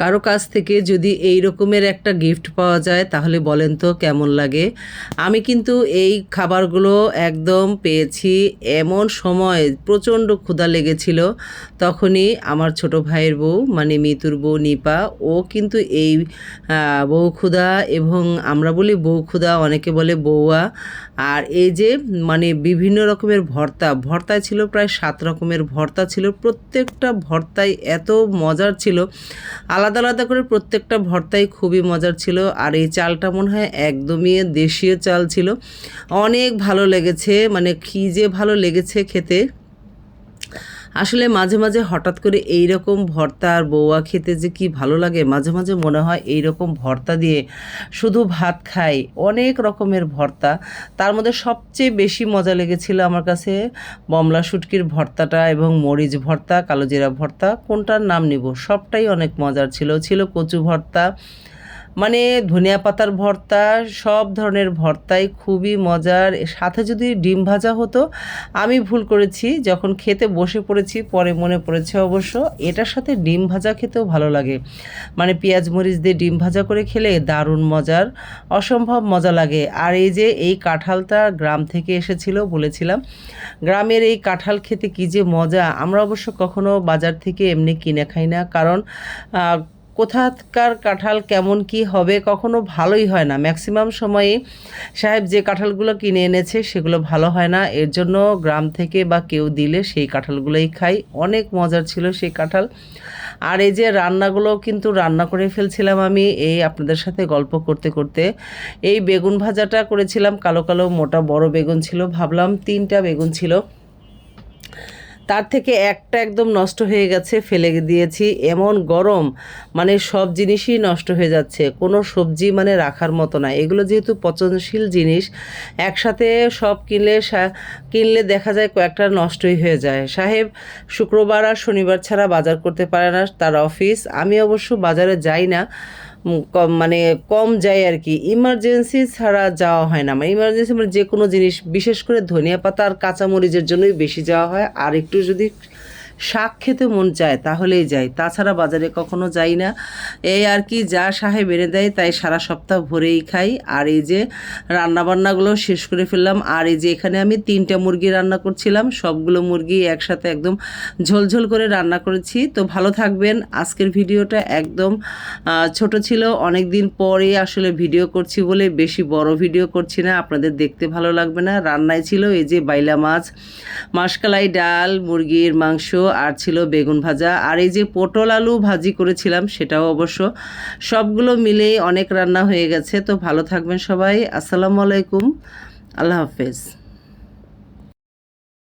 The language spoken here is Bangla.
কারও কাছ থেকে যদি এই রকমের একটা গিফট পাওয়া যায়, তাহলে বলেন তো কেমন লাগে? আমি কিন্তু এই খাবারগুলো একদম পেয়েছি। এমন সময় প্রচণ্ড ক্ষুধা লেগেছিল, তখনই আমার ছোট ভাইয়ের বউ মানে মিতুর বউ নিপা, ও কিন্তু এই বউ ক্ষুধা এবং আমরা বলি বউ ক্ষুধা, অনেকে বলে বউয়া। আর এই যে মানে বিভিন্ন রকমের ভর্তা, ভর্তায় ছিল প্রায় সাত রকমের ভর্তা ছিল। প্রত্যেকটা ভর্তাই এত মজার ছিল। আলাদা আলাদা করে প্রত্যেকটা ভর্তাই খুবই মজার ছিল, আর এই চালটা মনে হয় একদমই দেশীয় চাল ছিল। অনেক ভালো লেগেছে মানে খিজে যে ভালো লেগেছে খেতে। আসলে মাঝে মাঝে হঠাৎ করে এই রকম ভর্তা আর বৌয়া খেতে যে কি ভালো লাগে, মাঝে মাঝে মনে হয় এই রকম ভর্তা দিয়ে শুধু ভাত খাই, অনেক রকমের ভর্তা। তার মধ্যে সবচেয়ে বেশি মজা লেগেছিল আমার কাছে বমলা শুটকির ভর্তাটা এবং মরিচ ভর্তা কালোজিরা ভর্তা, কোনটার নাম নিব? সবটাই অনেক মজার ছিল। ছিল কচু ভর্তা মানে ধনিয়া পাতার ভর্তা, সব ধরনের ভর্তাই খুবই মজার। সাথে যদি ডিম ভাজা হতো, আমি ভুল করেছি, যখন খেতে বসে পড়েছি, পরে মনে পড়েছে অবশ্য, এটার সাথে ডিম ভাজা খেতেও ভালো লাগে। মানে পেঁয়াজ মরিচ দিয়ে ডিম ভাজা করে খেলে দারুণ মজার, অসম্ভব মজা লাগে। আর এই যে, এই কাঁঠালটা গ্রাম থেকে এসেছিল বলেছিলাম, গ্রামের এই কাঁঠাল খেতে কী যে মজা, আমরা অবশ্য কখনো বাজার থেকে এমনি কিনে খাই না। কারণ কোথাকার কাঁঠাল কেমন কি হবে কখনো ভালোই হয় না। ম্যাক্সিমাম সময়ে সাহেব যে কাঁঠালগুলো কিনে এনেছে সেগুলো ভালো হয় না। এর জন্য গ্রাম থেকে বা কেউ দিলে সেই কাঁঠালগুলোই খাই। অনেক মজার ছিল সেই কাঁঠাল। আর এই যে রান্নাগুলো কিন্তু রান্না করে ফেলছিলাম আমি, এই আপনাদের সাথে গল্প করতে করতে। এই বেগুন ভাজাটা করেছিলাম, কালো কালো মোটা বড় বেগুন ছিল, ভাবলাম তিনটা বেগুন ছিল। তার থেকে একটা একদম নষ্ট হয়ে গেছে, ফেলে দিয়েছি। এমন গরম মানে সব জিনিসই নষ্ট হয়ে যাচ্ছে। কোনো সবজি মানে রাখার মতো না। এগুলো যেহেতু পচনশীল জিনিস, একসাথে সব কিনলে কিনলে দেখা যায় কয়েকটা নষ্টই হয়ে যায়। সাহেব শুক্রবার আর শনিবার ছাড়া বাজার করতে পারে না তার অফিস। আমি অবশ্য বাজারে যাই না। মানে কম যায় আর কি। ইমার্জেন্সি ছাড়া যাওয়া হয় না। মানে ইমার্জেন্সি মানে যে কোনো জিনিস, বিশেষ করে ধনিয়া পাতা আর কাঁচামরিচের জন্যই বেশি যাওয়া হয়। আর একটু যদি শাক খেতে মন চায়, তাহলেই যাই। তাছাড়া বাজারে কখনো যাই না। এই আর কি, যা সাহেব এনে দেয়, তাই সারা সপ্তাহ ভরেই খাই। আর এই যে রান্নাবান্নাগুলো শেষ করে ফেললাম। আর এই যে এখানে আমি তিনটা মুরগি রান্না করছিলাম। সবগুলো মুরগি একসাথে একদম ঝোলঝোল করে রান্না করেছি। তো ভালো থাকবেন। আজকের ভিডিওটা একদম ছোট ছিল। অনেক দিন পরে আসলে ভিডিও করছি বলে বেশি বড় ভিডিও করছি না। আপনাদের দেখতে ভালো লাগবে না। রান্নায় ছিল এই যে বাইলা মাছ, মাসকালাই ডাল, মুরগির মাংস আর ছিল বেগুন ভাজা। আর এই যে পটল আলু ভাজি করেছিলাম, সেটাও অবশ্য। সবগুলো মিলেই অনেক রান্না হয়ে গেছে। তো ভালো থাকবেন সবাই। আসসালামু আলাইকুম। আল্লাহ হাফেজ।